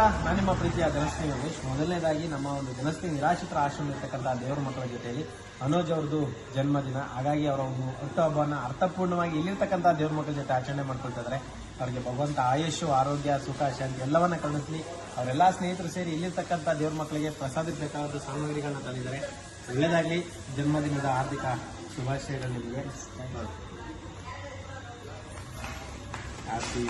ನಾನು ನಿಮ್ಮ ಪ್ರೀತಿಯ ಜನಸ್ನೇಹಿ ಯೋಗೇಶ್. ಮೊದಲನೇದಾಗಿ ನಮ್ಮ ಒಂದು ಜನಸ್ನೇಹಿ ನಿರಾಶ್ರಿತರ ಆಶ್ರಮ ಇರ್ತಕ್ಕಂಥ ದೇವರ ಮಕ್ಕಳ ಜೊತೆಯಲ್ಲಿ ಅನೋಜ್ ಅವ್ರದ್ದು ಜನ್ಮದಿನ. ಹಾಗಾಗಿ ಅವರ ಒಂದು ಹುಟ್ಟುಹಬ್ಬನ ಅರ್ಥಪೂರ್ಣವಾಗಿ ಇಲ್ಲಿರ್ತಕ್ಕಂಥ ದೇವ್ರ ಮಕ್ಕಳ ಜೊತೆ ಆಚರಣೆ ಮಾಡ್ಕೊಳ್ತಾ ಇದ್ದಾರೆ ಅವರಿಗೆ ಭಗವಂತ ಆಯುಷು ಆರೋಗ್ಯ, ಸುಖ, ಶಾಂತಿ ಎಲ್ಲವನ್ನ ಕಳಿಸ್ಲಿ. ಅವರೆಲ್ಲ ಸ್ನೇಹಿತರು ಸೇರಿ ಇಲ್ಲಿರ್ತಕ್ಕಂಥ ದೇವ್ರ ಮಕ್ಕಳಿಗೆ ಪ್ರಸಾದಕ್ಕೆ ಬೇಕಾದ ಸಾಮಗ್ರಿಗಳನ್ನ ತಂದಿದ್ದಾರೆ. ಒಳ್ಳೆಯದಾಗಲಿ ಜನ್ಮದಿನದ ಆರ್ಥಿಕ ಶುಭಾಶಯಗಳು ನಿಮಗೆ. Happy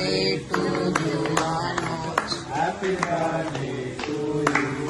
birthday to you, Manoj. Happy birthday to you.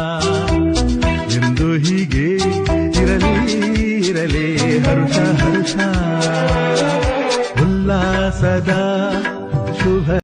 ಹರುಷ ಹರುಷ ಉಲ್ಲಾಸದ ಶುಭ